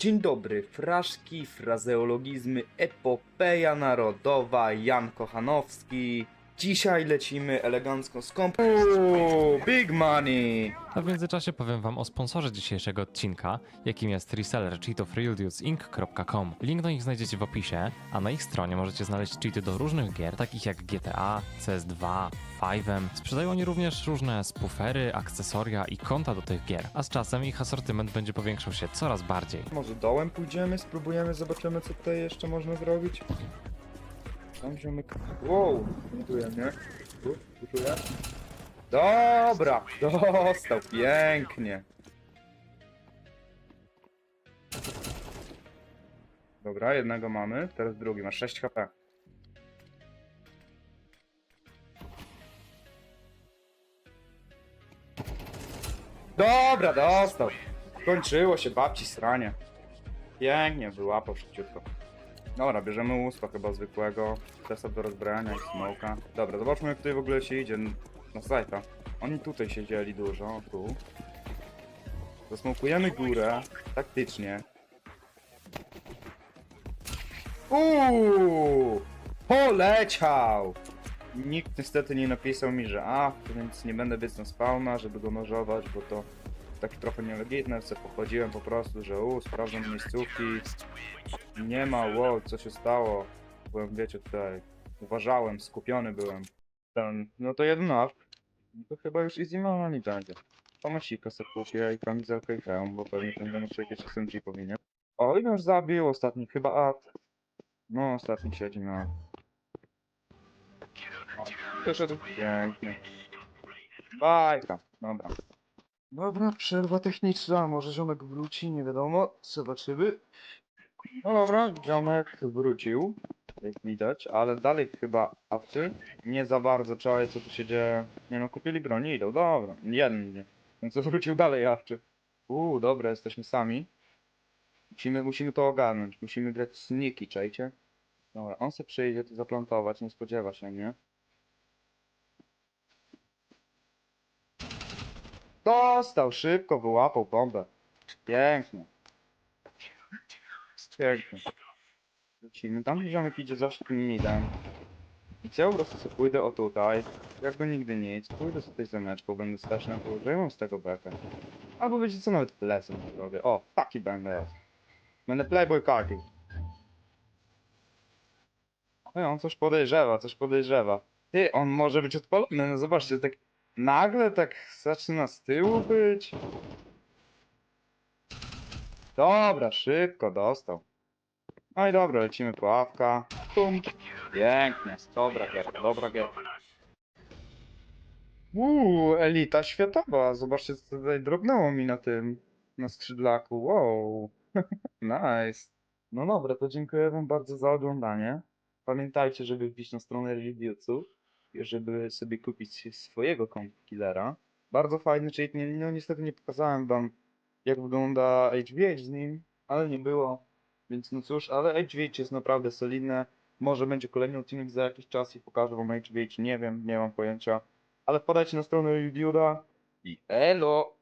Dzień dobry, fraszki, frazeologizmy, epopeja narodowa, Jan Kochanowski. Dzisiaj lecimy elegancko z komp... Uuu, big money! A w międzyczasie powiem wam o sponsorze dzisiejszego odcinka, jakim jest reseller cheatofrealdealsinc.com. Link do nich znajdziecie w opisie, a na ich stronie możecie znaleźć cheaty do różnych gier, takich jak GTA, CS2, 5M. Sprzedają oni również różne spoofery, akcesoria i konta do tych gier, a z czasem ich asortyment będzie powiększał się coraz bardziej. Może dołem pójdziemy, spróbujemy, zobaczymy co tutaj jeszcze można zrobić. Tam. Wow, buduje, nie? Tu. Dobra, dostał, pięknie. Dobra, jednego mamy, teraz drugi, ma 6 HP. Dobra, dostał. Kończyło się babci sranie. Pięknie, wyłapał szybciutko. Dobra, bierzemy uspa chyba zwykłego. Testa do rozbrania i smoka. Dobra, zobaczmy jak tutaj w ogóle się idzie na sajta. Oni tutaj siedzieli dużo, tu. Zasmokujemy górę, taktycznie. Uuu! Poleciał! Nikt niestety nie napisał mi, że a, więc nie będę biec na spawna, żeby go nożować, bo to taki trochę nielegitne, co pochodziłem po prostu, że u, sprawdzam miejscówki, nie ma, wow, co się stało, byłem, wiecie, tutaj, uważałem, skupiony byłem, ten, no to jeden up, no to chyba już easy money będzie. Tomasika sobie kupię i kamizelkę i hełm, bo pewnie ten będą jakieś SMG powinien. O, i już zabił ostatni, chyba at. No, ostatni siedzi na... O, Wyszedł pięknie. Bajka, dobra. Dobra, przerwa techniczna, może ziomek wróci, nie wiadomo, zobaczymy. No dobra, ziomek wrócił, jak widać, ale dalej chyba awczy. Nie za bardzo czaję, co tu się dzieje. Nie no, kupili broń, idą, dobra, jeden nie. Więc wrócił dalej awczy. Uuu, dobra, jesteśmy sami. Musimy, musimy to ogarnąć, musimy grać sniki, czajcie? Dobra, on se przyjdzie tu zaplantować, nie spodziewa się mnie. Dostał szybko, wyłapał bombę. Pięknie. Pięknie. Lecimy. Tam ziomek idzie zawsze tym midem. I co ja po prostu sobie pójdę o tutaj. Jak go nigdy nic. Pójdę sobie tej zemeczką, będę stać na górze i mam z tego bekę. Albo wiecie co, nawet lesem zrobię. O, taki będę. Będę playboy karty. Ej, on coś podejrzewa, coś podejrzewa. Ty, on może być odpalony, no zobaczcie, tak nagle tak zaczyna z tyłu być. Dobra, szybko dostał. No i dobra, lecimy pułapka. Pum. Pięknie, dobra gierka, dobra gierka. Uuu, elita światowa. Zobaczcie, co tutaj drobnęło mi na tym, na skrzydlaku. Wow. nice. No dobra, to dziękuję wam bardzo za oglądanie. Pamiętajcie, żeby wbić na stronę reviewców, żeby sobie kupić swojego killera. Bardzo fajny cheat, nie, no niestety nie pokazałem wam jak wygląda HVH z nim, ale nie było. Więc no cóż, ale HVH jest naprawdę solidne. Może będzie kolejny odcinek za jakiś czas i pokażę wam HVH, nie wiem, nie mam pojęcia. Ale podajcie na stronę reviewa i elo!